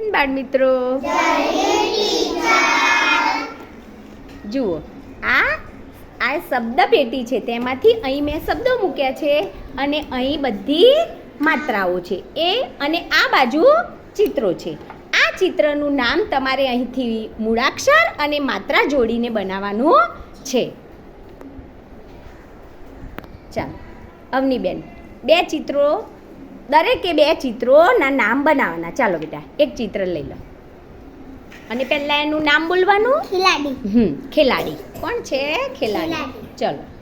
હિન્દ બાળ મિત્રો. જુઓ, આ આ શબ્દ પેટી છે. તેમાંથી અહીં મેં શબ્દો મૂક્યા છે અને અહીં બધી માત્રાઓ છે. એ અને આ બાજુ ચિત્રો છે. આ ચિત્રનું નામ તમારે અહીંથી મૂળાક્ષર અને માત્રા જોડીને બનાવવાનું છે. ચાલો અવનીબેન બે ચિત્રો દરેકે બે ચિત્રોના નામ બનાવવાના. ચાલો બેટા એક ચિત્ર લઈ લો. અને પહેલાં એનું નામ બોલવાનું? ખેલાડી. હમ ખેલાડી. કોણ છે? ખેલાડી. ખેલાડી. ચલો.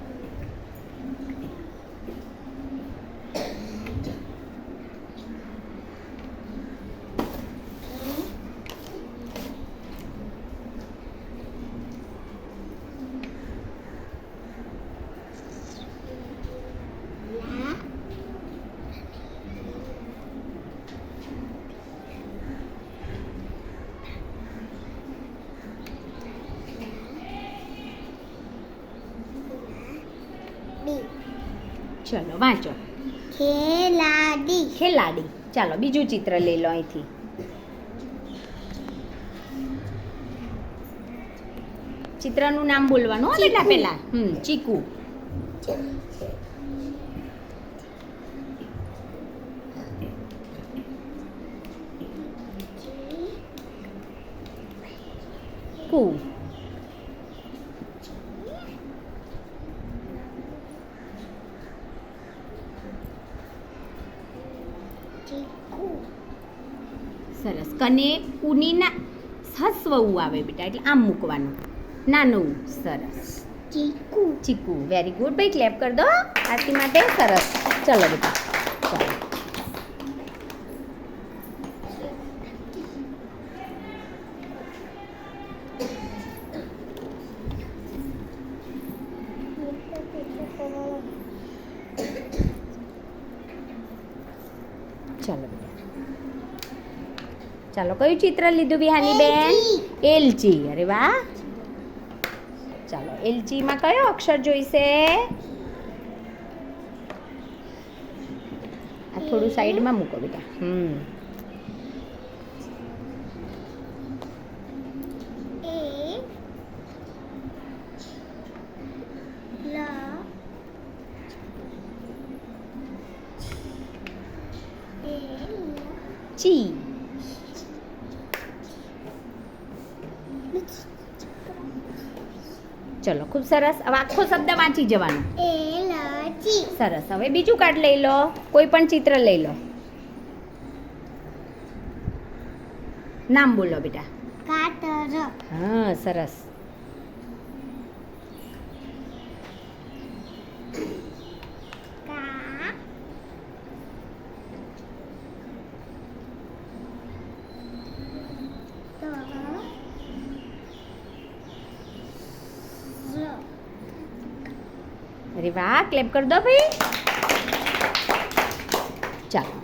ચલો વાંચો. ખેલાડી. ખેલાડી. ચાલો બીજું ચિત્ર લઈ લો અહીંથી. ચિત્રનું નામ બોલવાનું હો બેટા પહેલા હમ ચીકુ. કુ ચીકુ સરસ. કને કુનીના હસ્વ ઉ આવે બેટા એટલે આમ મૂકવાનું. નાનું ઉ. સરસ. ચીકુ. ચીકુ વેરી ગુડ ભાઈ ક્લેપ કરી દો. આરતી માટે સરસ. ચલો બેટા ચાલો. ચાલો બેટા. ચાલો કયું ચિત્ર લીધું વિહાની બેન? એલચી. અરે વાહ. ચાલો એલચીમાં કયો અક્ષર જોઈશે? આ થોડું સાઈડમાં મૂકો બેટા. હમ. એ લ એ ચી ચલો ખૂબ સરસ. હવે આખો શબ્દ વાંચી જવાનો. સરસ. હવે બીજું કાર્ડ લઈ લો. કોઈ પણ ચિત્ર લઈ લો. નામ બોલો બેટા. કાતર. હા સરસ કા તો ઝ અરે વાહ ક્લેપ કરી દો ભાઈ. ચાલો.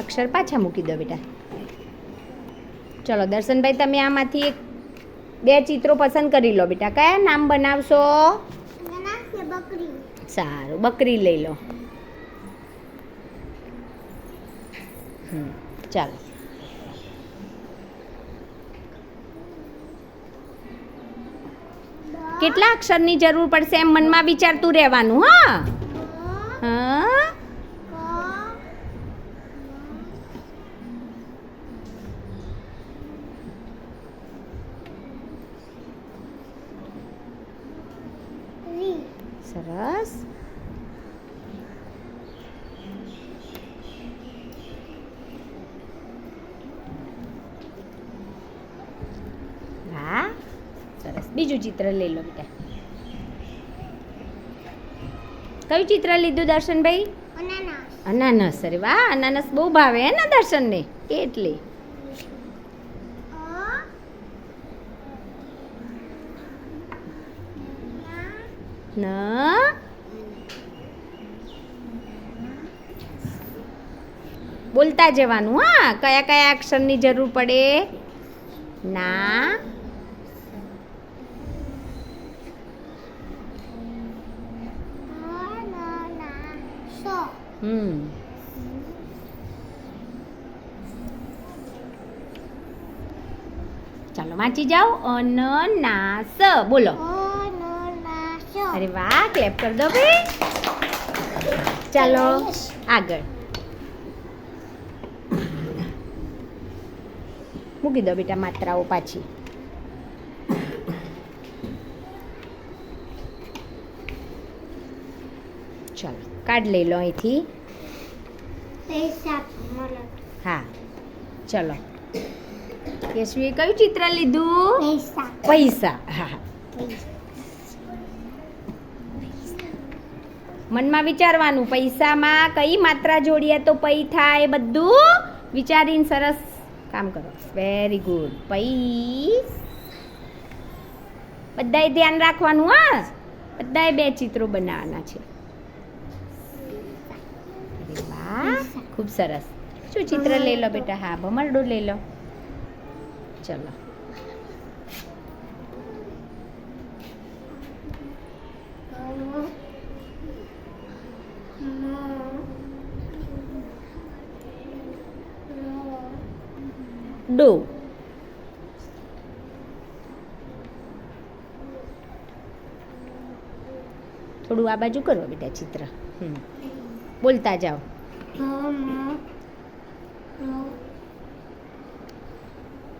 અક્ષર પાછા મૂકી દો બેટા. ચલો દર્શનભાઈ તમે આમાંથી એક બે ચિત્રો પસંદ કરી લો બેટા. કયા નામ બનાવશો? સારું બકરી લઈ લો. ચાલો. કેટલા અક્ષરની જરૂર પડશે એમ મનમાં વિચારતું રહેવાનું હા? હા રી સરસ હા સરસ બીજું ચિત્ર લઈ લો બેટા. કયું ચિત્ર લીધું દર્શનભાઈ? અનાનસ. અરે વાહ, અનાનસ બહુ ભાવે હે ને દર્શનને? એટલે. ન. બોલતા જવાનું, હા? કયા કયા અક્ષરની જરૂર પડે? ના અનાનાસ હમ. ચાલો વાંચી જાઓ. અનનાસ. બોલો. અરે વાહ ક્લેપ કર દો ભાઈ. ચાલો આગળ. મૂકી દો બેટા માત્રાઓ પાછી. ચાલો. કાર્ડ લઈ લો અહીંથી. હા. ચલો. કેશવીએ કયું ચિત્ર લીધું? પૈસા. હા મનમાં વિચારવાનું પૈસામાં કઈ માત્રા જોડીએ તો પૈ થાય બધું વિચારીને સરસ કામ કરો. વેરી ગુડ પૈસ. બધાએ ધ્યાન રાખવાનું હા? બધાએ બે ચિત્રો બનાવવાના છે. વાહ ખૂબ સરસ. શું ચિત્ર લઈ લો બેટા? હા ભમરડું લઈ લો. ચલો. ડો. થોડું આ બાજુ કરો બેટા ચિત્ર. હમ. બોલતા જાઓ.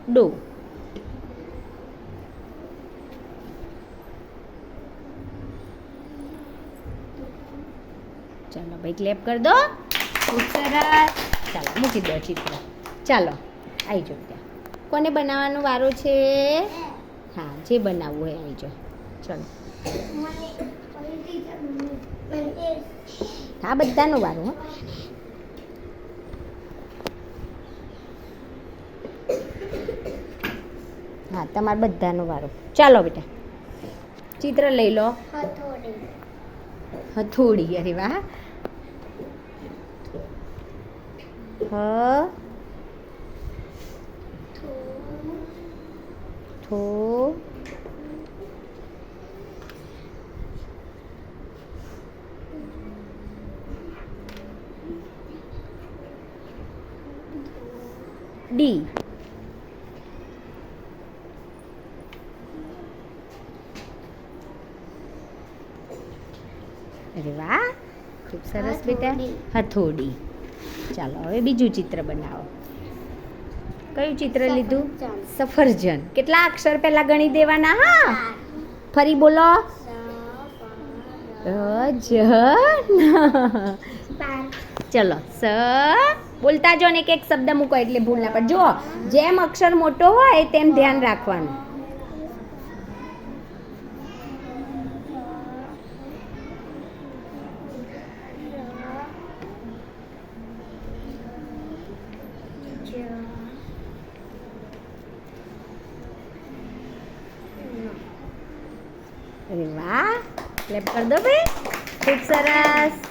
ડો. ચાલો ભાઈ ક્લેપ કરી દો. ખૂબ સરસ ચાલો મૂકી દો ચિત્ર. ચાલો આવી જાઓ ત્યાં. કોને બનાવવાનો વારો છે? હા જે બનાવવું હોય આવી જાઓ. ચાલો. હા બધાનો વારો હો. હા, તમારે બધાનો વારો. ચાલો બેટા. ચિત્ર લઈ લો. હથોડી. અરે વાહ. હ. થો. ડી. અરે વાહ ખૂબ સરસ બેટા. હથોડી. ચાલો હવે બીજું ચિત્ર બનાવો. કયું ચિત્ર લીધું? સફરજન. કેટલા અક્ષર પહેલા ગણી દેવાના? હા. ફરી બોલો. ચલો સ. બોલતા જો ને એક એક શબ્દ મૂકો એટલે ભૂલ ના પડે જો જેમ અક્ષર મોટો હોય તેમ ધ્યાન રાખવાનું. અરે વાહ ક્લેપ કરી દો ભાઈ. ખૂબ સરસ.